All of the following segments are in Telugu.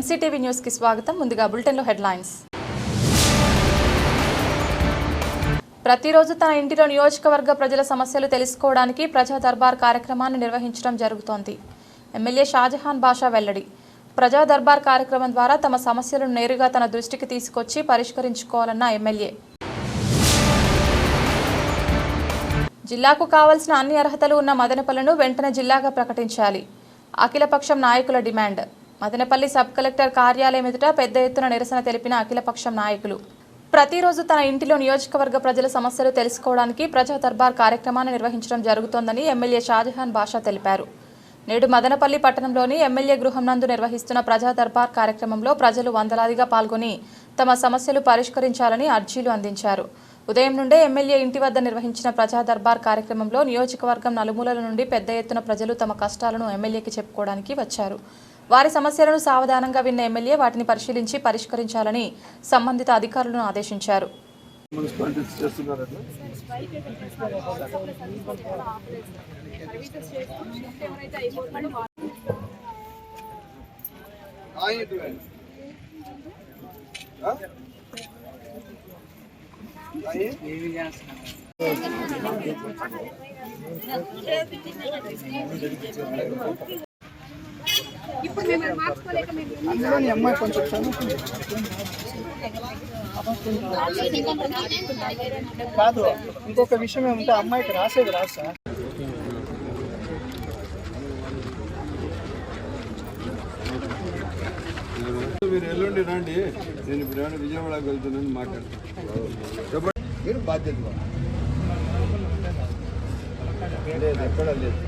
ఎంసీటీవీ న్యూస్కి స్వాగతం. ముందుగా బులెటిన్లో హెడ్లైన్స్. ప్రతిరోజు తన ఇంటిలో నియోజకవర్గ ప్రజల సమస్యలు తెలుసుకోవడానికి ప్రజా దర్బార్ కార్యక్రమాన్ని నిర్వహించడం జరుగుతోంది. ఎమ్మెల్యే షాజహాన్ బాషా వెల్లడి. ప్రజా దర్బార్ కార్యక్రమం ద్వారా తమ సమస్యలను నేరుగా తన దృష్టికి తీసుకొచ్చి పరిష్కరించుకోవాలన్న ఎమ్మెల్యే. జిల్లాకు కావాల్సిన అన్ని అర్హతలు ఉన్న మదనపల్లను వెంటనే జిల్లాగా ప్రకటించాలి. అఖిలపక్షం నాయకుల డిమాండ్. మదనపల్లి సబ్ కలెక్టర్ కార్యాలయం ఎదుట పెద్ద ఎత్తున నిరసన తెలిపిన అఖిలపక్షం నాయకులు. ప్రతిరోజు తన ఇంటిలో నియోజకవర్గ ప్రజల సమస్యలు తెలుసుకోవడానికి ప్రజా దర్బార్ కార్యక్రమాన్ని నిర్వహించడం జరుగుతోందని ఎమ్మెల్యే షాజహాన్ బాషా తెలిపారు. నేడు మదనపల్లి పట్టణంలోని ఎమ్మెల్యే గృహం నందు నిర్వహిస్తున్న ప్రజా దర్బార్ కార్యక్రమంలో ప్రజలు వందలాదిగా పాల్గొని తమ సమస్యలు పరిష్కరించాలని అర్జీలు అందించారు. ఉదయం నుండే ఎమ్మెల్యే ఇంటి వద్ద నిర్వహించిన ప్రజా దర్బార్ కార్యక్రమంలో నియోజకవర్గం నలుమూలల నుండి పెద్ద ఎత్తున ప్రజలు తమ కష్టాలను ఎమ్మెల్యేకి చెప్పుకోవడానికి వచ్చారు. వారి సమస్యలను సావధానంగా విన్న ఎమ్మెల్యే వాటిని పరిశీలించి పరిష్కరించాలని సంబంధిత అధికారులను ఆదేశించారు. చేస్తున్నారట అందులోని అమ్మాయి కొంచెం చదువుకుంది. కాదు ఇంకొక విషయం ఏమంటే అమ్మాయికి రాసేది రాదు సార్. మీరు ఎల్లుండి రండి. నేను ఇప్పుడు ఏమైనా విజయవాడకి వెళ్తున్నాను మాట్లాడతాను. చెప్పండి మీరు బాధ్యత లేదు ఎక్కడ లేదు.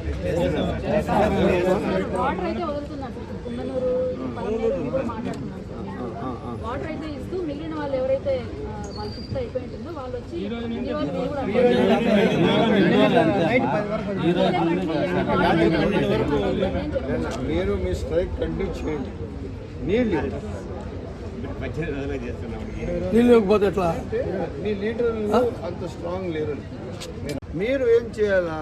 వాటర్ అయితే వదులుతున్నారు కుందనూరు పల్లెటూరు కూడా మాట్లాడుతున్నారు. సార్. వాటర్ అయితే ఇస్తూ మిగిలిన వాళ్ళు ఎవరైతే ఆ, వాళ్ళ షిఫ్ట్ అయిపోయి ఉంటుందో వాళ్ళు వచ్చి ఈ రోజు మేము కూడా మీరు మీ స్ట్రైక్ కంటిన్యూ చేయండి. నీళ్ళు నీళ్ళు ఇవ్వకపోతే ఎట్లా? మీ లీడర్లు అంత స్ట్రాంగ్ లేరు. మీరు ఏం చేయాలా?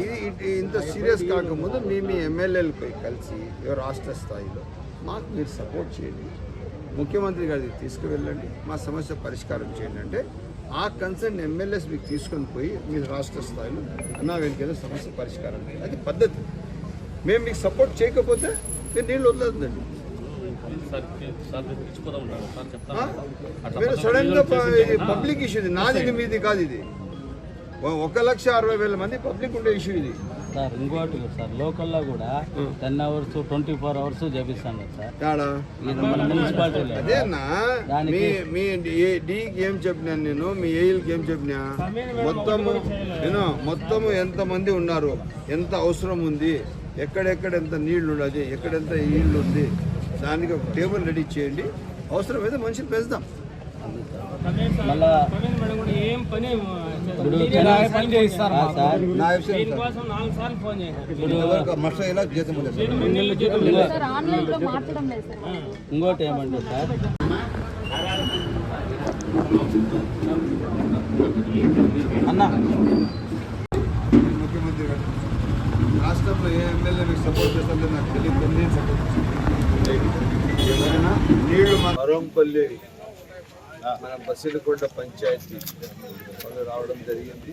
ఇది ఇది ఇంత సీరియస్ కాకముందు మీ మీ ఎమ్మెల్యేలపై కలిసి ఎవరు రాష్ట్ర స్థాయిలో మాకు మీరు సపోర్ట్ చేయండి. ముఖ్యమంత్రి గారికి తీసుకువెళ్ళండి. మా సమస్య పరిష్కారం చేయండి అంటే ఆ కన్సర్న్ ఎమ్మెల్యేస్ మీకు తీసుకొని పోయి మీరు రాష్ట్ర స్థాయిలో అన్నా వెనుకేదో సమస్య పరిష్కారం చేయండి. అది పద్ధతి. మేము మీకు సపోర్ట్ చేయకపోతే మీరు నీళ్ళు వదలదండి? మీరు సడన్గా ప- ఇది పబ్లిక్ ఇష్యూ ఇది. నాది మీది కాదు ఇది. ఒక లక్ష అరవై వేల మంది పబ్లిక్ ఉండే ఇష్యూ ఇది. సార్ ఇంకోటి సార్ లోకల్లో కూడా ten hours twenty four hours చేపిస్తాం కదా సార్. మున్సిపాలిటీలో మీ డీకి ఏం చెప్పినాను నేను మీ ఏఈలకి ఏం చెప్పినా? మొత్తము నేను మొత్తము ఎంత మంది ఉన్నారు? ఎంత అవసరం ఉంది? ఎక్కడెక్కడ ఎంత నీళ్ళు ఉన్నది ఎక్కడెంత నీళ్ళు ఉంది? దానికి ఒక టేబుల్ రెడీ చేయండి. అవసరమైతే మనిషిని పెంచుదాం. మళ్ళా ఇప్పుడు ఆ సార్. నా విషయం ఇప్పుడు మస్టర్ ఎలా జీతం ఉంది సార్. ఆన్లైన్లో మార్చడం లేదు. ఇంకోటి ఏమంటే సార్? అన్న. ముఖ్యమంత్రి గారు రాష్ట్రంలో ఏ ఎమ్మెల్యే మీకు సపోర్ట్ చేస్తారో నాకు తెలియదు నేను సపోర్ట్ ఎవరైనా నీళ్ళు మరంపల్లి మన బసిలకొండ పంచాయతీ వాళ్ళు రావడం జరిగింది.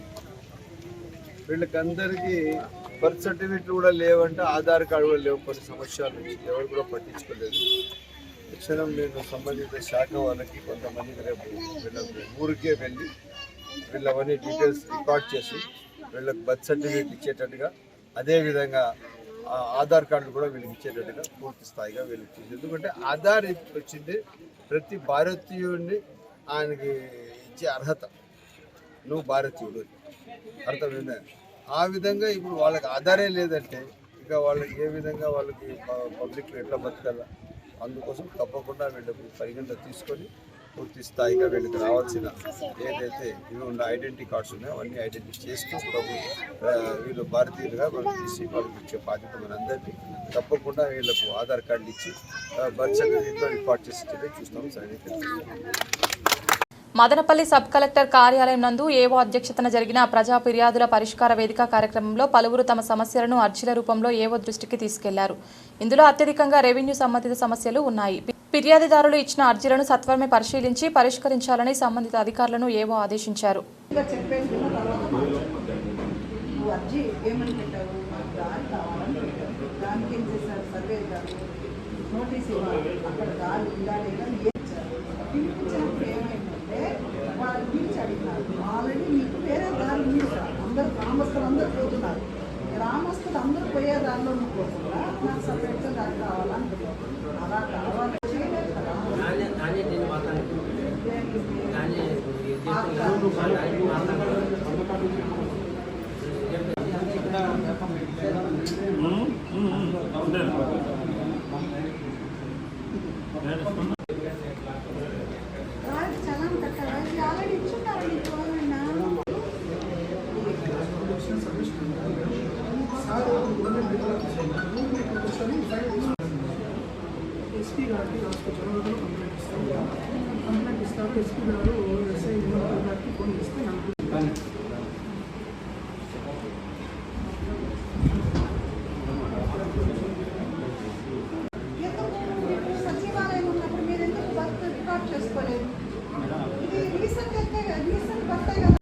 వీళ్ళకందరికీ బర్త్ సర్టిఫికెట్లు కూడా లేవంటే ఆధార్ కార్డు కూడా లేవు కొన్ని సంవత్సరాల నుంచి. ఎవరు కూడా పట్టించుకోలేదు. తక్షణం నేను సంబంధిత శాఖ వాళ్ళకి కొంతమందికి రేపు వీళ్ళ ఊరికే వెళ్ళి వీళ్ళవన్నీ డీటెయిల్స్ రికార్డ్ చేసి వీళ్ళకి బర్త్ సర్టిఫికేట్ ఇచ్చేటట్టుగా అదేవిధంగా ఆధార్ కార్డు కూడా వీళ్ళకి ఇచ్చేటట్టుగా పూర్తి స్థాయిగా వీళ్ళకి ఎందుకంటే ఆధార్ వచ్చింది ప్రతి భారతీయుడిని ఆయనకి ఇచ్చే అర్హత నువ్వు భారతీయుడు అర్థమైందా? ఆ విధంగా ఇప్పుడు వాళ్ళకి ఆధారే లేదంటే ఇక వాళ్ళకి ఏ విధంగా వాళ్ళకి పబ్లిక్లో ఎట్లా బతకాల? అందుకోసం తప్పకుండా వీళ్ళకి పరిగణన తీసుకొని పూర్తి స్థాయిగా వీళ్ళకి రావాల్సిన ఏదైతే ఇవి ఉన్న ఐడెంటిటీ కార్డ్స్ ఉన్నాయో అవన్నీ ఐడెంటిటీ చేస్తూ ప్రభు వీళ్ళు భారతీయులుగా వాళ్ళకి తీసి వాళ్ళకి ఇచ్చే బాధ్యత మనందరినీ తప్పకుండా వీళ్ళకు ఆధార్ కార్డులు ఇచ్చి బర్త్ సర్టిఫికేట్లో రికార్డ్ చేసి చూస్తాము సరే. మదనపల్లి సబ్ కలెక్టర్ కార్యాలయం నందు ఏవో అధ్యక్షతన జరిగిన ప్రజా ఫిర్యాదుల పరిష్కార వేదిక కార్యక్రమంలో పలువురు తమ సమస్యలను అర్జీల రూపంలో ఏవో దృష్టికి తీసుకెళ్ళారు. ఇందులో అత్యధికంగా రెవెన్యూ సంబంధిత సమస్యలు ఉన్నాయి. ఫిర్యాదుదారులు ఇచ్చిన అర్జీలను సత్వరమే పరిశీలించి పరిష్కరించాలని సంబంధిత అధికారులను ఏవో ఆదేశించారు. గ్రామస్తులు అందరూ పోయే దారిలో నువ్వు నాకు సపరేట్గా దారి కావాలని అలా కావాలి చేయలేదు కదా రాజు చలం కట్టాలి ఇది ఆల్రెడీ ఇచ్చున్నారు నీకు ఎవరైనా ఎస్పీ గారికి రాష్ట్ర చొరవలో కంప్లైంట్ ఇస్తాం కంప్లైంట్ ఇస్తారు ఎస్పీ గారు ఎస్ఐ వినోద్ గారికి ఫోన్ చేస్తే నాకు ఎందుకు మీరు సచివాలయం ఉన్నప్పుడు మీరు ఎందుకు వర్క్ రికార్డ్ చేసుకోలేదు ఇది రీసెంట్ అయితే రీసెంట్ వర్క్ కదా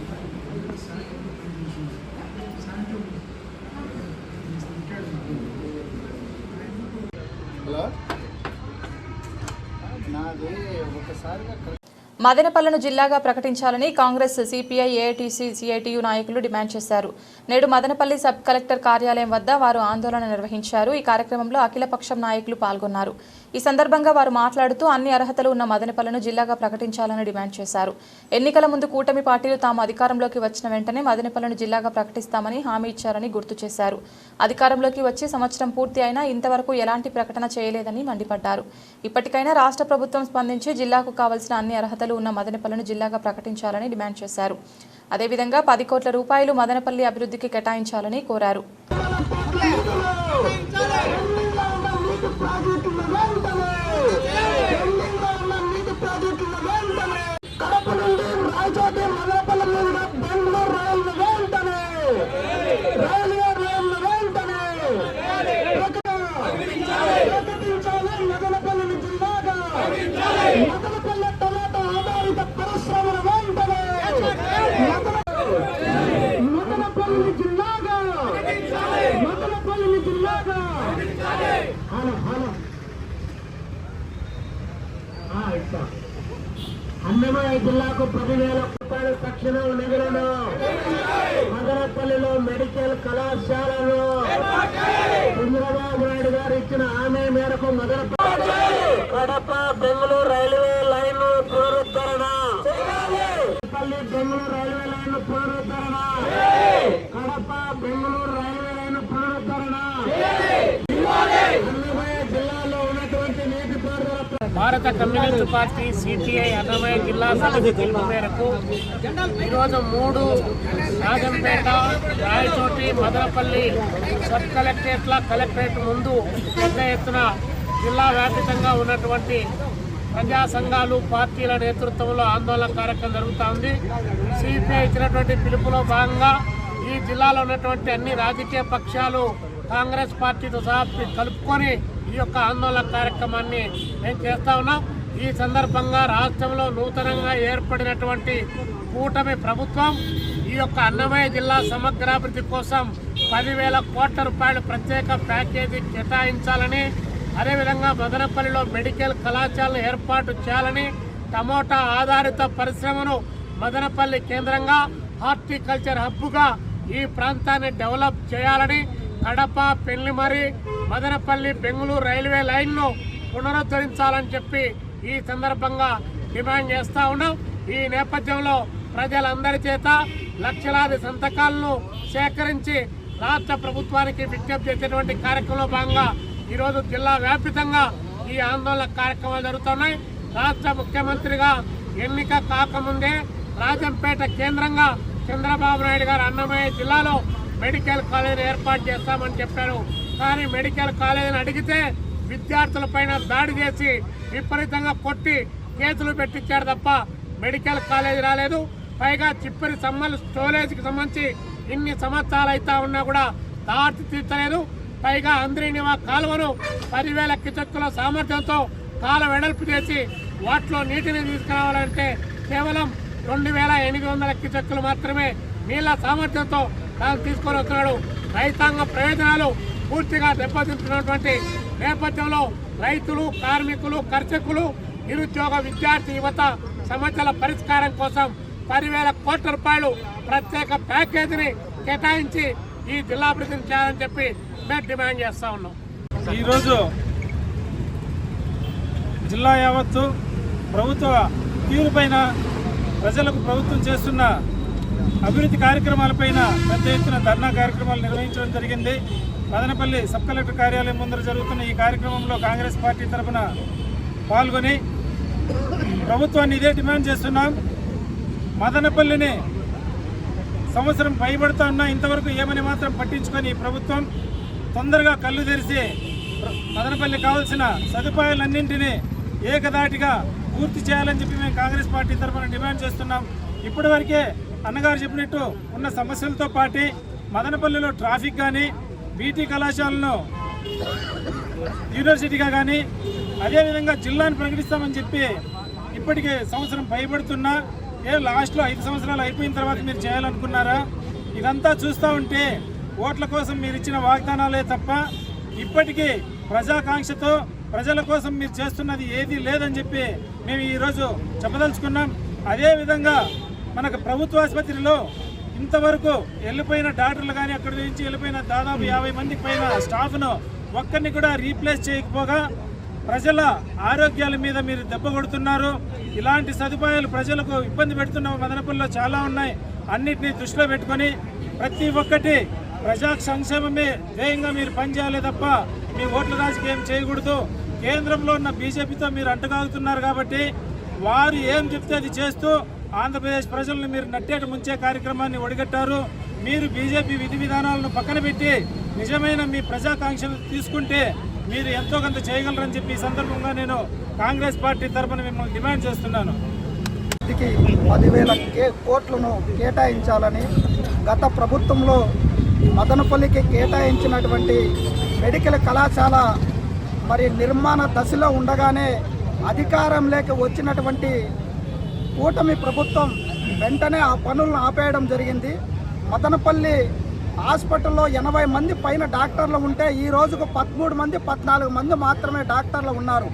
హలో. నాది ఒకసారిగా మదనపల్లను జిల్లాగా ప్రకటించాలని కాంగ్రెస్ సిపిఐ ఏఐటీసీ సిఐటియు నాయకులు డిమాండ్ చేశారు. నేడు మదనపల్లి సబ్ కలెక్టర్ కార్యాలయం వద్ద వారు ఆందోళన నిర్వహించారు. ఈ కార్యక్రమంలో అఖిలపక్షం నాయకులు పాల్గొన్నారు. ఈ సందర్భంగా వారు మాట్లాడుతూ అన్ని అర్హతలు ఉన్న మదనపల్లను జిల్లాగా ప్రకటించాలని డిమాండ్ చేశారు. ఎన్నికల ముందు కూటమి పార్టీలు తాము అధికారంలోకి వచ్చిన వెంటనే మదనపల్లను జిల్లాగా ప్రకటిస్తామని హామీ ఇచ్చారని గుర్తు చేశారు. అధికారంలోకి వచ్చి సంవత్సరం పూర్తి అయినా ఇంతవరకు ఎలాంటి ప్రకటన చేయలేదని మండిపడ్డారు. ఇప్పటికైనా రాష్ట్ర ప్రభుత్వం స్పందించి జిల్లాకు కావలసిన అన్ని అర్హతలు ఉన్న మదనపల్లిను జిల్లాగా ప్రకటించాలని డిమాండ్ చేశారు. అదేవిధంగా పది కోట్ల రూపాయలు మదనపల్లి అభివృద్ధికి కేటాయించాలని కోరారు. అన్నమయ్య జిల్లాకు పదివేల రూపాయలు తక్షణం నిధులను మదనపల్లిలో మెడికల్ కళాశాలను చంద్రబాబు నాయుడు గారు ఇచ్చిన హామీ మేరకు మదనపల్లి కడప బెంగళూరు రైల్వే లైన్ పునరుద్ధరణ. పల్లి బెంగళూరు రైల్వే లైన్ పునరుద్ధరణ కడప బెంగళూరు రైల్వే లైన్ పునరుద్ధరణ అన్నమయ్య జిల్లాలో ఉన్నటువంటి నీటిపారుదల భారత కమ్యూనిస్ట్ పార్టీ సిపిఐ అన్నమయ్య జిల్లా సమితి పిలుపు మేరకు ఈరోజు మూడు రాజంపేట రాయచోటి మదనపల్లి సబ్ కలెక్టరేట్ల కలెక్టరేట్ ముందు పెద్ద ఎత్తున జిల్లా వ్యాపితంగా ఉన్నటువంటి ప్రజా సంఘాలు పార్టీల నేతృత్వంలో ఆందోళన కార్యక్రమం జరుగుతూ ఉంది. సిపిఐ ఇచ్చినటువంటి పిలుపులో భాగంగా ఈ జిల్లాలో ఉన్నటువంటి అన్ని రాజకీయ పక్షాలు కాంగ్రెస్ పార్టీతో సహా కలుపుకొని యొక్క ఆందోళన కార్యక్రమాన్ని మేము చేస్తా ఉన్నాం. ఈ సందర్భంగా రాష్ట్రంలో నూతనంగా ఏర్పడినటువంటి కూటమి ప్రభుత్వం ఈ యొక్క అన్నమయ్య జిల్లా సమగ్రాభివృద్ధి కోసం పదివేల కోట్ల రూపాయల ప్రత్యేక ప్యాకేజీ కేటాయించాలని అదేవిధంగా మదనపల్లిలో మెడికల్ కళాశాలను ఏర్పాటు చేయాలని టమోటా ఆధారిత పరిశ్రమను మదనపల్లి కేంద్రంగా హార్టికల్చర్ హబ్గా ఈ ప్రాంతాన్ని డెవలప్ చేయాలని కడప పెళ్ళిమరి మదనపల్లి బెంగళూరు రైల్వే లైన్ను పునరుద్ధరించాలని చెప్పి ఈ సందర్భంగా డిమాండ్ చేస్తూ ఉన్నాం. ఈ నేపథ్యంలో ప్రజలందరి చేత లక్షలాది సంతకాలను సేకరించి రాష్ట్ర ప్రభుత్వానికి విజ్ఞప్తి చేసేటువంటి కార్యక్రమంలో భాగంగా ఈరోజు జిల్లా వ్యాపితంగా ఈ ఆందోళన కార్యక్రమాలు జరుగుతున్నాయి. రాష్ట్ర ముఖ్యమంత్రిగా ఎన్నిక కాకముందే రాజంపేట కేంద్రంగా చంద్రబాబు నాయుడు గారు అన్నమయ్య జిల్లాలో మెడికల్ కాలేజ్ ఏర్పాటు చేస్తామని చెప్పారు. కానీ మెడికల్ కాలేజీని అడిగితే విద్యార్థుల పైన దాడి చేసి విపరీతంగా కొట్టి కేసులు పెట్టించారు తప్ప మెడికల్ కాలేజ్ రాలేదు. పైగా చిప్పరి సమ్మల్ స్టోరేజ్కి సంబంధించి ఇన్ని సంవత్సరాలు అయితే ఉన్నా కూడా దాటి తీర్చలేదు. పైగా అంద్రీనివా కాలువను పదివేల కిచక్కుల సామర్థ్యంతో కాల వెడల్పు చేసి వాటిలో నీటిని తీసుకురావాలంటే కేవలం రెండు వేల ఎనిమిది వందల కిచక్కులు మాత్రమే నీళ్ళ సామర్థ్యంతో తీసుకొని వస్తున్నాడు. రైతాంగ ప్రయోజనాలు పూర్తిగా దెబ్బతింటున్నటువంటి నేపథ్యంలో రైతులు కార్మికులు కర్షకులు నిరుద్యోగ విద్యార్థి యువత సమస్యల పరిష్కారం కోసం పదివేల కోట్ల రూపాయలు ప్రత్యేక ప్యాకేజీని కేటాయించి ఈ జిల్లా అభివృద్ధిని చేయాలని చెప్పి మేము డిమాండ్ చేస్తా ఉన్నాం. ఈరోజు జిల్లా యావత్తు ప్రభుత్వ తీరుపైన ప్రజలకు ప్రభుత్వం చేస్తున్న అభివృద్ధి కార్యక్రమాలపైన పెద్ద ఎత్తున ధర్నా కార్యక్రమాలు నిర్వహించడం జరిగింది. మదనపల్లి సబ్ కలెక్టర్ కార్యాలయం ముందర జరుగుతున్న ఈ కార్యక్రమంలో కాంగ్రెస్ పార్టీ తరఫున పాల్గొని ప్రభుత్వాన్ని ఇదే డిమాండ్ చేస్తున్నాం. మదనపల్లిని సంవత్సరం పైబడుతా ఉన్నా ఇంతవరకు ఏమని మాత్రం పట్టించుకొని ఈ ప్రభుత్వం తొందరగా కళ్ళు తెరిచి మదనపల్లి కావాల్సిన సదుపాయాలన్నింటినీ ఏకదాటిగా పూర్తి చేయాలని చెప్పి మేము కాంగ్రెస్ పార్టీ తరఫున డిమాండ్ చేస్తున్నాం. ఇప్పటివరకే అన్నగారు చెప్పినట్టు ఉన్న సమస్యలతో పాటు మదనపల్లిలో ట్రాఫిక్ కానీ బీటీ కళాశాలను యూనివర్సిటీగా కానీ అదేవిధంగా జిల్లాను ప్రకటిస్తామని చెప్పి ఇప్పటికే సంవత్సరం భయపడుతున్నా. ఏ లాస్ట్లో ఐదు సంవత్సరాలు అయిపోయిన తర్వాత మీరు చేయాలనుకున్నారా? ఇదంతా చూస్తూ ఉంటే ఓట్ల కోసం మీరు ఇచ్చిన వాగ్దానాలే తప్ప ఇప్పటికీ ప్రజాకాంక్షతో ప్రజల కోసం మీరు చేస్తున్నది ఏదీ లేదని చెప్పి మేము ఈరోజు చెప్పదలుచుకున్నాం. అదేవిధంగా మనకు ప్రభుత్వ ఆసుపత్రిలో ఇంతవరకు వెళ్ళిపోయిన డాక్టర్లు కానీ అక్కడి నుంచి వెళ్ళిపోయిన దాదాపు యాభై మందికి పైన స్టాఫ్ను ఒక్కరిని కూడా రీప్లేస్ చేయకపోగా ప్రజల ఆరోగ్యాల మీద మీరు దెబ్బ కొడుతున్నారు. ఇలాంటి సదుపాయాలు ప్రజలకు ఇబ్బంది పెడుతున్న మదనపల్లిలో చాలా ఉన్నాయి. అన్నిటినీ దృష్టిలో పెట్టుకొని ప్రతి ఒక్కటి ప్రజా సంక్షేమమే ధ్యేయంగా మీరు పనిచేయాలి తప్ప మీ ఓట్ల రాజకీయం చేయకూడదు. కేంద్రంలో ఉన్న బీజేపీతో మీరు అంటగాగుతున్నారు కాబట్టి వారు ఏం చెప్తే అది చేస్తూ ఆంధ్రప్రదేశ్ ప్రజలను మీరు నట్టేట ముంచే కార్యక్రమాన్ని ఒడిగట్టారు. మీరు బీజేపీ విధి విధానాలను పక్కన పెట్టి నిజమైన మీ ప్రజాకాంక్షలు తీసుకుంటే మీరు ఎంతో కొంత చేయగలరని చెప్పి ఈ సందర్భంగా నేను కాంగ్రెస్ పార్టీ తరఫున మిమ్మల్ని డిమాండ్ చేస్తున్నాను. ఇంటికి పదివేల కే కోట్లను కేటాయించాలని గత ప్రభుత్వంలో మదనపల్లికి కేటాయించినటువంటి మెడికల్ కళాశాల మరి నిర్మాణ దశలో ఉండగానే అధికారంలోకి వచ్చినటువంటి కూటమి ప్రభుత్వం వెంటనే ఆ పనులను ఆపేయడం జరిగింది. మదనపల్లి హాస్పిటల్లో ఎనభై మంది పైన డాక్టర్లు ఉంటే ఈ రోజుకు పదమూడు మంది పద్నాలుగు మంది మాత్రమే డాక్టర్లు ఉన్నారు.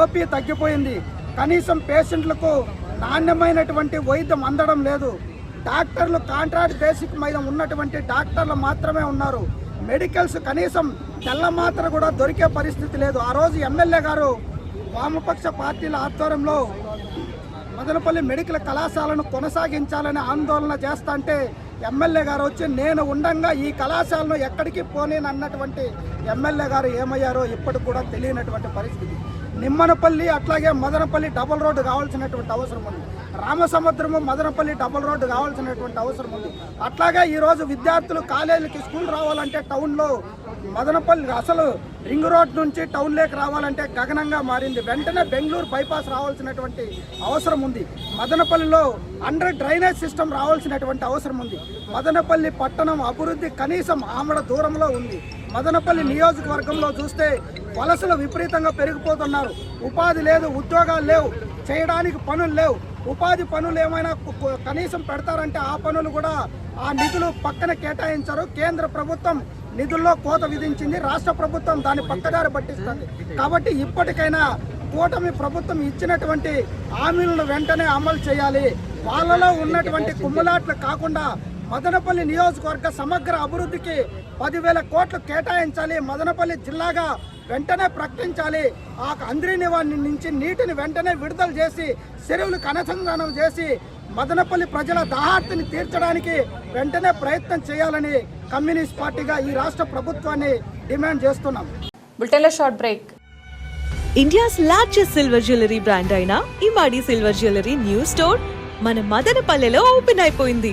ఓపీ తగ్గిపోయింది. కనీసం పేషెంట్లకు నాణ్యమైనటువంటి వైద్యం అందడం లేదు. డాక్టర్లు కాంట్రాక్ట్ బేసిక్ మీద ఉన్నటువంటి డాక్టర్లు మాత్రమే ఉన్నారు. మెడికల్స్ కనీసం తెల్ల మాత్ర కూడా దొరికే పరిస్థితి లేదు. ఆ రోజు ఎమ్మెల్యే గారు వామపక్ష పార్టీల ఆధ్వర్యంలో మదనపల్లి మెడికల్ కళాశాలను కొనసాగించాలని ఆందోళన చేస్తాంటే ఎమ్మెల్యే గారు వచ్చి నేను ఉండంగా ఈ కళాశాలను ఎక్కడికి పోనేనన్నటువంటి ఎమ్మెల్యే గారు ఏమయ్యారో ఇప్పటికి కూడా తెలియనటువంటి పరిస్థితి. నిమ్మనపల్లి అట్లాగే మదనపల్లి డబుల్ రోడ్డు కావాల్సినటువంటి అవసరం ఉంది. రామసముద్రము మదనపల్లి డబుల్ రోడ్డు కావాల్సినటువంటి అవసరం ఉంది. అట్లాగే ఈరోజు విద్యార్థులు కాలేజీలకి స్కూల్ రావాలంటే టౌన్లో మదనపల్లి అసలు రింగ్ రోడ్ నుంచి టౌన్లోకి రావాలంటే గగనంగా మారింది. వెంటనే బెంగళూరు బైపాస్ రావాల్సినటువంటి అవసరం ఉంది. మదనపల్లిలో అండర్ డ్రైనేజ్ సిస్టమ్ రావాల్సినటువంటి అవసరం ఉంది. మదనపల్లి పట్టణం అభివృద్ధి కనీసం ఆమడ దూరంలో ఉంది. మదనపల్లి నియోజకవర్గంలో చూస్తే వలసలు విపరీతంగా పెరిగిపోతున్నారు. ఉపాధి లేదు ఉద్యోగాలు లేవు చేయడానికి పనులు లేవు. ఉపాధి పనులు ఏమైనా కనీసం పెడతారంటే ఆ పనులు కూడా ఆ నిధులు పక్కన కేటాయించారు. కేంద్ర ప్రభుత్వం నిధుల్లో కోత విధించింది. రాష్ట్ర ప్రభుత్వం దాన్ని పక్కదారి పట్టిస్తుంది. కాబట్టి ఇప్పటికైనా కూటమి ప్రభుత్వం ఇచ్చినటువంటి హామీలను వెంటనే అమలు చేయాలి. వాళ్ళలో ఉన్నటువంటి కుమ్ములాట్లు కాకుండా మదనపల్లి నియోజకవర్గ సమగ్ర అభివృద్ధికి పదివేల కోట్లు కేటాయించాలి. మదనపల్లి జిల్లాగా వెంటనే ప్రకటించాలి. ఆ అంద్రినివాని నుంచి నీటిని వెంటనే విడుదల చేసి చెరువులకు అనుసంధానం చేసి మదనపల్లి ప్రజల దాహార్తిని తీర్చడానికి వెంటనే ప్రయత్నం చేయాలని కమ్యూనిస్ట్ పార్టీగా ఈ రాష్ట్ర ప్రభుత్వాన్ని డిమాండ్ చేస్తున్నాం. బులెటిన్లో short break. India's largest silver jewellery brand అయిన Imadi silver jewellery new store మన మదనపల్లెలో ఓపెన్ అయిపోయింది.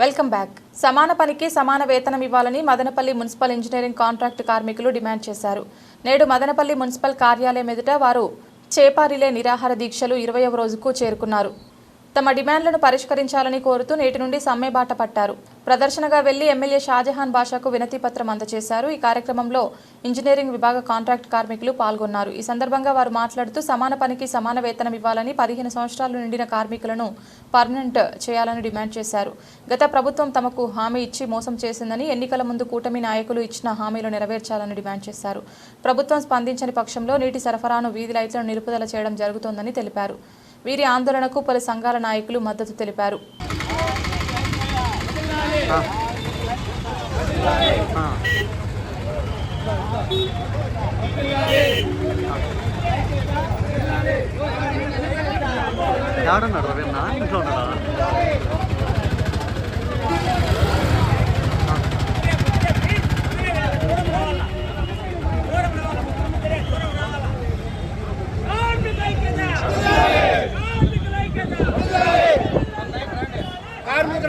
Welcome back. సమాన పనికి సమాన వేతనం ఇవ్వాలని మదనపల్లి మున్సిపల్ ఇంజనీరింగ్ కాంట్రాక్ట్ కార్మికులు డిమాండ్ చేశారు. నేడు మదనపల్లి మున్సిపల్ కార్యాలయం ఎదుట వారు చేపారిలే నిరాహార దీక్షలు ఇరవయవ రోజుకు చేరుకున్నారు. తమ డిమాండ్లను పరిష్కరించాలని కోరుతూ నేటి నుండి సమ్మె బాట పట్టారు. ప్రదర్శనగా వెళ్ళి ఎమ్మెల్యే షాజహాన్ బాషాకు వినతిపత్రం అందజేశారు. ఈ కార్యక్రమంలో ఇంజనీరింగ్ విభాగ కాంట్రాక్ట్ కార్మికులు పాల్గొన్నారు. ఈ సందర్భంగా వారు మాట్లాడుతూ సమాన పనికి సమాన వేతనం ఇవ్వాలని పదిహేను సంవత్సరాలు నిండిన కార్మికులను పర్మనెంట్ చేయాలని డిమాండ్ చేశారు. గత ప్రభుత్వం తమకు హామీ ఇచ్చి మోసం చేసిందని ఎన్నికల ముందు కూటమి నాయకులు ఇచ్చిన హామీలు నెరవేర్చాలని డిమాండ్ చేశారు. ప్రభుత్వం స్పందించని పక్షంలో నీటి సరఫరాను వీధి లైట్లను నిలుపుదల చేయడం జరుగుతోందని తెలిపారు. వీరి ఆందోళనకు పలు సంఘాల నాయకులు మద్దతు తెలిపారు.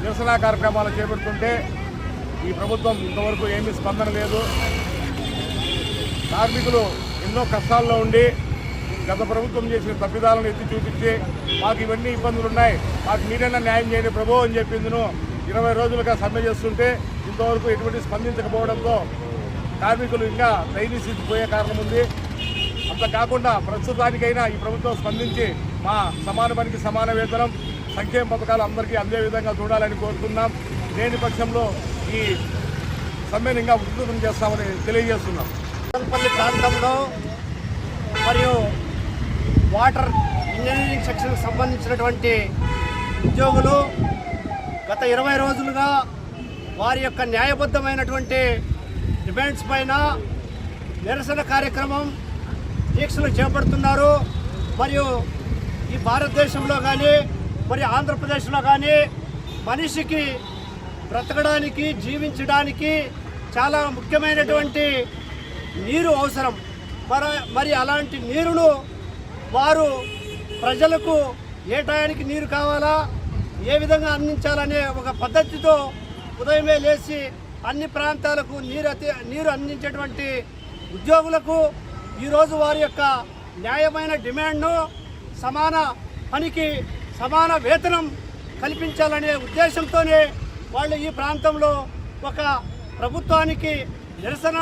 నిరసన కార్యక్రమాలు చేపడుతుంటే ఈ ప్రభుత్వం ఇంతవరకు ఏమీ స్పందన లేదు. కార్మికులు ఎన్నో కష్టాల్లో ఉండి గత ప్రభుత్వం చేసిన తప్పిదాలను ఎత్తి చూపించి మాకు ఇవన్నీ ఇబ్బందులు ఉన్నాయి. మాకు మీరైనా న్యాయం చేయండి ప్రభు అని చెప్పిందును ఇరవై రోజులుగా సమ్మె చేస్తుంటే ఇంతవరకు ఎటువంటి స్పందించకపోవడంతో కార్మికులు ఇంకా దయనీసి పోయే కారణం ఉంది. అంత కాకుండా ప్రస్తుతానికైనా ఈ ప్రభుత్వం స్పందించి మా సమాన పనికి సమాన వేతనం సంక్షేమ పథకాలు అందరికీ అందే విధంగా చూడాలని కోరుతున్నాం. లేని పక్షంలో ఈ సమ్మెను ఇంకా ఉధృతం చేస్తామని తెలియజేస్తున్నాం. పల్లి ప్రాంతంలో మరియు వాటర్ ఇంజనీరింగ్ సెక్షన్కి సంబంధించినటువంటి ఉద్యోగులు గత ఇరవై రోజులుగా వారి యొక్క న్యాయబద్ధమైనటువంటి డిమాండ్స్ పైన నిరసన కార్యక్రమం దీక్షలు చేపడుతున్నారు. మరియు ఈ భారతదేశంలో కానీ మరి ఆంధ్రప్రదేశ్లో కానీ మనిషికి బ్రతకడానికి జీవించడానికి చాలా ముఖ్యమైనటువంటి నీరు అవసరం. మరి మరి అలాంటి నీరును వారు ప్రజలకు ఏ టయానికి నీరు కావాలా ఏ విధంగా అందించాలనే ఒక పద్ధతితో ఉదయమే లేచి అన్ని ప్రాంతాలకు నీరు అతి నీరు అందించేటువంటి ఉద్యోగులకు ఈరోజు వారి యొక్క న్యాయమైన డిమాండ్ను సమాన పనికి సమాన వేతనం కల్పించాలనే ఉద్దేశంతోనే వాళ్ళు ఈ ప్రాంతంలో ఒక ప్రభుత్వానికి నిరసన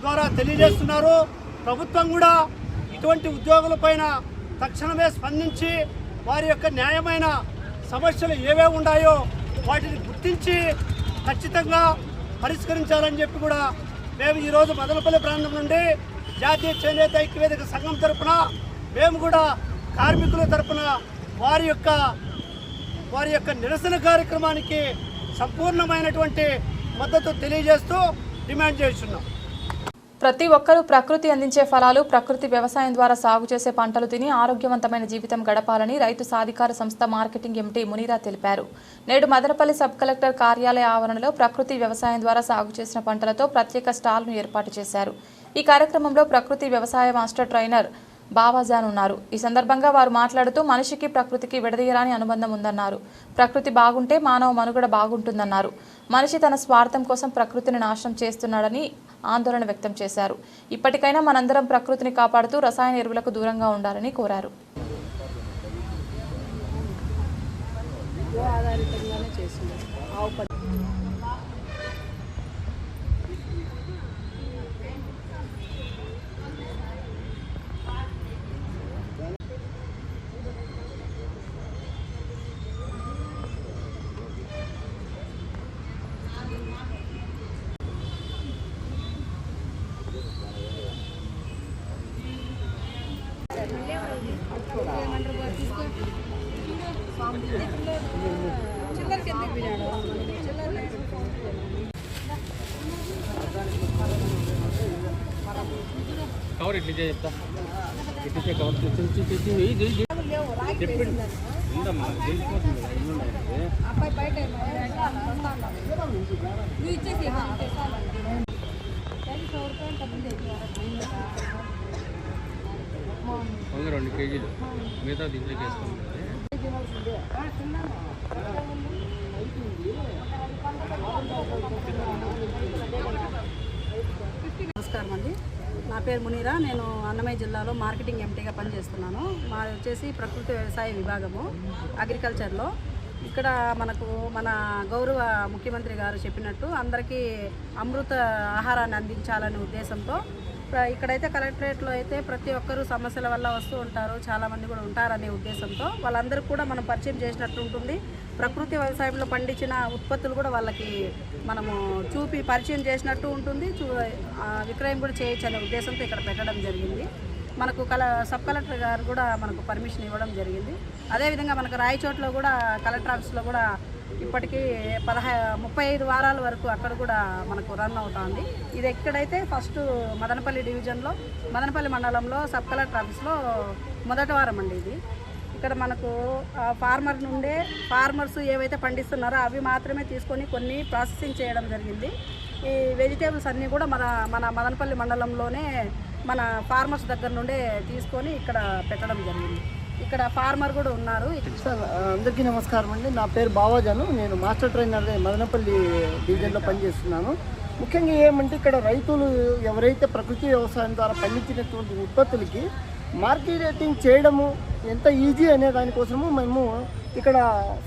ద్వారా తెలియజేస్తున్నారు. ప్రభుత్వం కూడా ఇటువంటి ఉద్యోగులపైన తక్షణమే స్పందించి వారి యొక్క న్యాయమైన సమస్యలు ఏవేవి ఉన్నాయో వాటిని గుర్తించి ఖచ్చితంగా పరిష్కరించాలని చెప్పి కూడా మేము ఈరోజు మదనపల్లి ప్రాంతం నుండి జాతీయ చేనేత ఐక్యవేదిక సంఘం తరఫున మేము కూడా కార్మికుల తరఫున వారి యొక్క వారి యొక్క నిరసన కార్యక్రమానికి సంపూర్ణమైనటువంటి మద్దతు తెలియజేస్తూ డిమాండ్ చేస్తున్నాం. ప్రతి ఒక్కరూ ప్రకృతి అందించే ఫలాలు ప్రకృతి వ్యవసాయం ద్వారా సాగు చేసే పంటలు తిని ఆరోగ్యవంతమైన జీవితం గడపాలని రైతు సాధికార సంస్థ మార్కెటింగ్ ఎంటీ మునీరా తెలిపారు. నేడు మదనపల్లి సబ్ కలెక్టర్ కార్యాలయ ఆవరణలో ప్రకృతి వ్యవసాయం ద్వారా సాగు చేసిన పంటలతో ప్రత్యేక స్టాల్ను ఏర్పాటు చేశారు. ఈ కార్యక్రమంలో ప్రకృతి వ్యవసాయ మాస్టర్ ట్రైనర్ బాబాజాన్ ఉన్నారు. ఈ సందర్భంగా వారు మాట్లాడుతూ మనిషికి ప్రకృతికి విడదీయరాని అనుబంధం ఉందన్నారు. ప్రకృతి బాగుంటే మానవ మనుగడ బాగుంటుందన్నారు. మనిషి తన స్వార్థం కోసం ప్రకృతిని నాశనం చేస్తున్నాడని ఆందోళన వ్యక్తం చేశారు. ఇప్పటికైనా మనందరం ప్రకృతిని కాపాడుతూ రసాయన ఎరువులకు దూరంగా ఉండాలని కోరారు. ఆధారితంగానే చేసింది ఆవు కవర్ ఇట్లా చెప్తా? ఇట్లా కవర్ తెచ్చి తెచ్చి చెప్పండి. ఉందమ్మా తెలిసిపోతుంది కదా రెండు కేజీలు. మిగతా దీంట్లో వేసుకోండి నమస్కారం అండి. నా పేరు మునీరా. నేను అన్నమయ్య జిల్లాలో మార్కెటింగ్ ఎంటీగా పనిచేస్తున్నాను. మా వచ్చేసి ప్రకృతి వ్యవసాయ విభాగము అగ్రికల్చర్లో. ఇక్కడ మనకు మన గౌరవ ముఖ్యమంత్రి గారు చెప్పినట్టు అందరికీ అమృత ఆహారాన్ని అందించాలనే ఉద్దేశంతో ఇక్కడైతే కలెక్టరేట్లో అయితే ప్రతి ఒక్కరూ సమస్యల వల్ల వస్తూ ఉంటారు చాలామంది కూడా ఉంటారనే ఉద్దేశంతో. వాళ్ళందరికీ కూడా మనం పరిచయం చేసినట్టు ఉంటుంది. ప్రకృతి వ్యవసాయంలో పండించిన ఉత్పత్తులు కూడా వాళ్ళకి మనము చూపి పరిచయం చేసినట్టు ఉంటుంది. చూ విక్రయం కూడా చేయొచ్చు అనే ఉద్దేశంతో ఇక్కడ పెట్టడం జరిగింది. మనకు కల సబ్ కలెక్టర్ గారు కూడా మనకు పర్మిషన్ ఇవ్వడం జరిగింది. అదేవిధంగా మనకు రాయచోట్లో కూడా కలెక్టర్ ఆఫీస్లో కూడా ఇప్పటికీ పదహై ముప్పై ఐదు వారాల వరకు అక్కడ కూడా మనకు రన్ అవుతుంది. ఇది ఎక్కడైతే ఫస్ట్ మదనపల్లి డివిజన్లో మదనపల్లి మండలంలో సబ్ కలెక్టర్ ఆఫీస్లో మొదటి వారం అండి ఇది. ఇక్కడ మనకు ఫార్మర్ నుండే ఫార్మర్స్ ఏవైతే పండిస్తున్నారో అవి మాత్రమే తీసుకొని కొన్ని ప్రాసెసింగ్ చేయడం జరిగింది. ఈ వెజిటేబుల్స్ అన్నీ కూడా మన మన మదనపల్లి మండలంలోనే మన ఫార్మర్స్ దగ్గర నుండే తీసుకొని ఇక్కడ పెట్టడం జరిగింది. ఇక్కడ ఫార్మర్ కూడా ఉన్నారు. సార్ అందరికీ నమస్కారం అండి. నా పేరు బావాజాను. నేను మాస్టర్ ట్రైనర్ మదనపల్లి డివిజన్లో పనిచేస్తున్నాను. ముఖ్యంగా ఏమంటే ఇక్కడ రైతులు ఎవరైతే ప్రకృతి వ్యవసాయం ద్వారా పండించినటువంటి ఉత్పత్తులకి మార్కెటింగ్ చేయడము ఎంత ఈజీ అనే దానికోసము మేము ఇక్కడ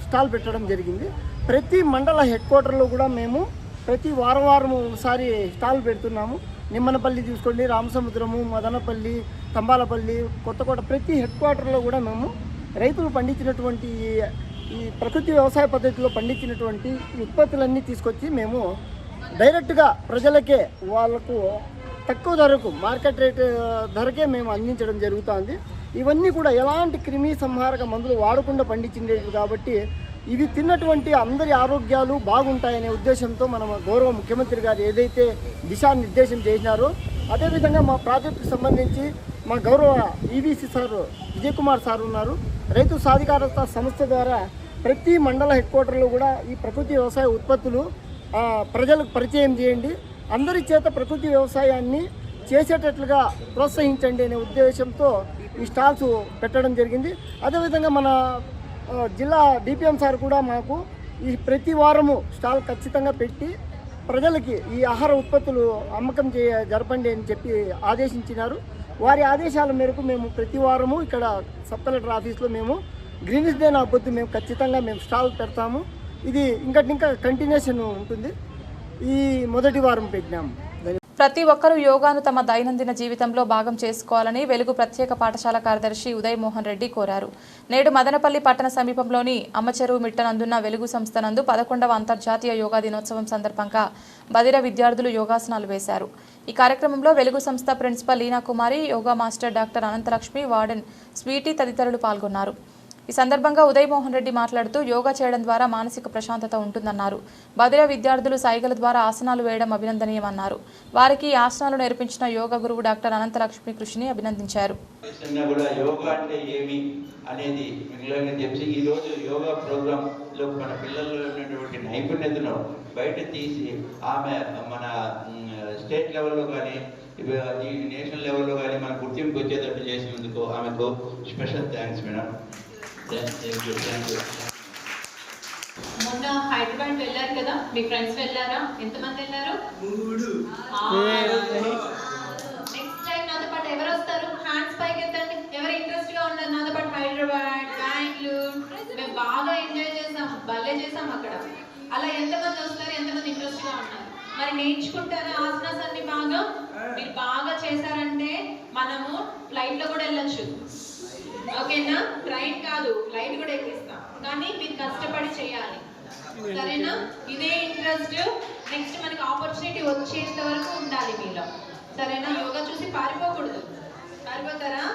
స్టాల్ పెట్టడం జరిగింది. ప్రతి మండల హెడ్ క్వార్టర్లో కూడా మేము ప్రతి వారం వారం ఒకసారి స్టాల్ పెడుతున్నాము. నిమ్మనపల్లి తీసుకోండి రామసముద్రము మదనపల్లి తంబాలపల్లి కొత్తకోట ప్రతి హెడ్ క్వార్టర్లో కూడా మేము రైతులు పండించినటువంటి ఈ- ప్రకృతి వ్యవసాయ పద్ధతిలో పండించినటువంటి ఉత్పత్తులన్నీ తీసుకొచ్చి మేము డైరెక్ట్గా ప్రజలకే వాళ్ళకు తక్కువ ధరకు మార్కెట్ రేట్ ధరకే మేము అందించడం జరుగుతుంది. ఇవన్నీ కూడా ఎలాంటి క్రిమి సంహారక మందులు వాడకుండా పండించినవి కాబట్టి ఇవి తిన్నటువంటి అందరి ఆరోగ్యాలు బాగుంటాయనే ఉద్దేశంతో మనం గౌరవ ముఖ్యమంత్రి గారు ఏదైతే దిశానిర్దేశం చేసినారో అదేవిధంగా మా ప్రాజెక్టుకు సంబంధించి మా గౌరవ EVC sir Vijay Kumar sir ఉన్నారు. రైతు సాధికారత సంస్థ ద్వారా ప్రతి మండల హెడ్ క్వార్టర్లో కూడా ఈ ప్రకృతి వ్యవసాయ ఉత్పత్తులు ప్రజలకు పరిచయం చేయండి. అందరి చేత ప్రకృతి వ్యవసాయాన్ని చేసేటట్లుగా ప్రోత్సహించండి అనే ఉద్దేశంతో ఈ స్టాల్స్ పెట్టడం జరిగింది. అదేవిధంగా మన జిల్లా డిపిఎం సార్ కూడా మాకు ఈ ప్రతి వారము స్టాల్ ఖచ్చితంగా పెట్టి ప్రజలకి ఈ ఆహార ఉత్పత్తులు అమ్మకం చే జరపండి అని చెప్పి ఆదేశించినారు. వారి ఆదేశాల మేరకు మేము ప్రతి వారము ఇక్కడ సబ్ కలెక్టర్ ఆఫీస్లో మేము గ్రీనిష్ డే నా పొద్దు మేము ఖచ్చితంగా మేము స్టాల్ పెడతాము. ఇది ఇంకటి ఇంకా కంటిన్యూషన్ ఉంటుంది. ఈ మొదటి వారం పెట్టినాము. ప్రతి ఒక్కరూ యోగాను తమ దైనందిన జీవితంలో భాగం చేసుకోవాలని వెలుగు ప్రత్యేక పాఠశాల కార్యదర్శి ఉదయ్ మోహన్ రెడ్డి కోరారు. నేడు మదనపల్లి పట్టణ సమీపంలోని అమ్మచెరువు మిట్టనందున్న వెలుగు సంస్థ నందు పదకొండవ అంతర్జాతీయ యోగా దినోత్సవం సందర్భంగా బదిర విద్యార్థులు యోగాసనాలు వేశారు. ఈ కార్యక్రమంలో వెలుగు సంస్థ principal Leena Kumari yoga master doctor Anantalakshmi warden Sweety తదితరులు పాల్గొన్నారు. ఈ సందర్భంగా ఉదయమోహన్ రెడ్డి మాట్లాడుతూ యోగా చేయడం ద్వారా మానసిక ప్రశాంతత ఉంటుందన్నారు. బదిర విద్యార్థులు సైగల ద్వారా ఆసనాలు వేయడం అభినందనీయమన్నారు. వారికి ఈ ఆసనాలు నేర్పించిన యోగా గురువు డాక్టర్ అనంతలక్ష్మి కృషిని అభినందించారు. అనేది మిగిలిన చెప్పి ఈరోజు యోగా ప్రోగ్రాంలో మన పిల్లల్లో ఉన్నటువంటి నైపుణ్యతను బయట తీసి ఆమె మన స్టేట్ లెవెల్లో కానీ నేషనల్ లెవెల్లో కానీ మన గుర్తింపు వచ్చేటట్టు చేసినందుకు ఆమెకు స్పెషల్ థ్యాంక్స్ మేడం. మొన్న హైదరాబాద్ వెళ్ళారు కదా? మీ ఫ్రెండ్స్ వెళ్ళారా? ఎంతమంది వెళ్ళారు? నెక్స్ట్ టైం నాతో పాటు ఎవరు వస్తారు? హ్యాండ్స్ పైకి ఎత్తండి. ఎవరు ఇంట్రెస్ట్గా ఉన్నారు? నాతో పాటు హైదరాబాద్ బెంగళూరు. మేము బాగా ఎంజాయ్ చేసాం. భలే చేసాం అక్కడ. అలా ఎంతమంది వస్తారు? ఎంతమంది ఇంట్రెస్ట్గా ఉన్నారు? మరి నేర్చుకుంటారా ఆసనాస్ అన్ని బాగా? మీరు బాగా చేశారంటే మనము ఫ్లైట్లో కూడా వెళ్ళొచ్చు. ఓకేనా? ట్రైన్ కాదు ఫ్లైట్ కూడా ఎక్కిస్తాం. కానీ మీరు కష్టపడి చేయాలి. సరేనా? ఇదే ఇంట్రెస్ట్ నెక్స్ట్ మనకి ఆపర్చునిటీ వచ్చేంత వరకు ఉండాలి మీలో. సరేనా? యోగా చూసి పారిపోకూడదు. పారిపోతారా?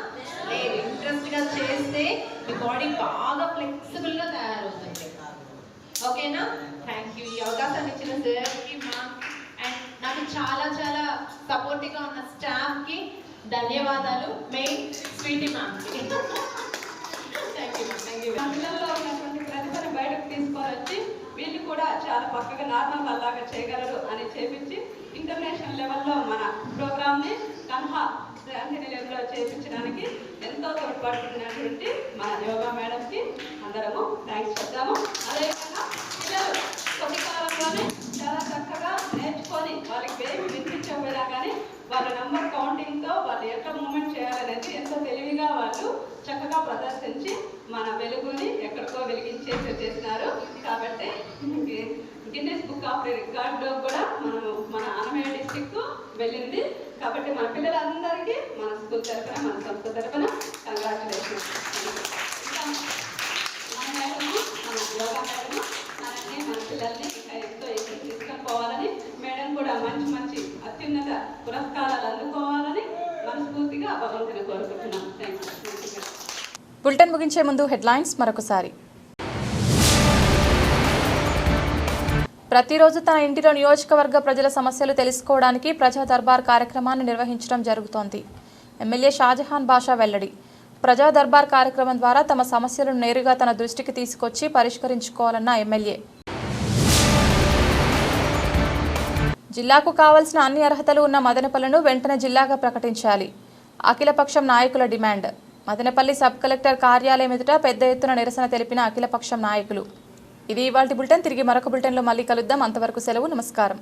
లేదు. ఇంట్రెస్ట్గా చేస్తే మీ బాడీ బాగా ఫ్లెక్సిబుల్గా తయారవుతుంది. ఓకేనా? థ్యాంక్ యూ ఈ అవకాశాన్ని ఇచ్చిన సార్కి మ్యామ్ అండ్ నాకు చాలా చాలా సపోర్టివ్గా ఉన్న స్టాఫ్కి ధన్యవాదాలు మెయిన్ స్వీటీ యూ పిల్లల్లో ఉన్నటువంటి ప్రతిభను బయటకు తీసుకొని వచ్చి వీళ్ళు కూడా చాలా పక్కగా నార్మల్ అలాగా చేయగలరు అని చేపించి ఇంటర్నేషనల్ లెవెల్లో మన ప్రోగ్రామ్ని కన్హా శాంతిని లెవెల్లో చేపించడానికి ఎంతో తోడ్పడుతున్నటువంటి మన యోగా మేడంకి అందరము థ్యాంక్స్ చెప్తాము. అదేవిధంగా పిల్లలు కొద్ది కాలంలోనే చాలా చక్కగా నేర్చుకొని వాళ్ళకి ఏమి వినిపించకపోయినా కానీ వాళ్ళ నంబర్ కౌంటింగ్తో వాళ్ళు ఎక్కడ మూమెంట్ చేయాలనేది ఎంతో తెలివిగా వాళ్ళు చక్కగా ప్రదర్శించి మన వెలుగుని ఎక్కడికో వెలిగించేసి చేసినారు కాబట్టి గిన్నెస్ బుక్ ఆఫ్ రికార్డులో కూడా మనం మన అన్నమయ్య డిస్టిక్ వెళ్ళింది. కాబట్టి మన పిల్లలందరికీ మన స్కూల్ తరఫున మన సంస్థ తరఫున కంగ్రాచులేషన్స్ మన మేడము మన యోగా మేడము అలాగే మన పిల్లల్ని ఇంకా ఎంతో తీసుకొని పోవాలని మేడం కూడా మంచి మంచి చిన్నగా పురస్కారాలు అందుకోవాలని మనస్ఫూర్తిగా భగవంతుని కోరుకుంటున్నాం. బులెటిన్ ముగించే ముందు హెడ్లైన్స్ మరొకసారి. ప్రతిరోజు తన ఇంటిలో నియోజకవర్గ ప్రజల సమస్యలు తెలుసుకోవడానికి ప్రజా దర్బార్ కార్యక్రమాన్ని నిర్వహించడం జరుగుతోంది. ఎమ్మెల్యే షాజహాన్ బాషా వెల్లడి. ప్రజా దర్బార్ కార్యక్రమం ద్వారా తమ సమస్యలను నేరుగా తన దృష్టికి తీసుకొచ్చి పరిష్కరించుకోవాలన్న ఎమ్మెల్యే. జిల్లాకు కావాల్సిన అన్ని అర్హతలు ఉన్న మదనపల్లిను వెంటనే జిల్లాగా ప్రకటించాలి. అఖిలపక్షం నాయకుల డిమాండ్. మదనపల్లి సబ్ కలెక్టర్ కార్యాలయం ఎదుట పెద్ద ఎత్తున నిరసన తెలిపిన అఖిలపక్షం నాయకులు. ఇది ఇవాళ బులెటిన్. తిరిగి మరొక బులెటిన్లో మళ్ళీ కలుద్దాం. అంతవరకు సెలవు. నమస్కారం.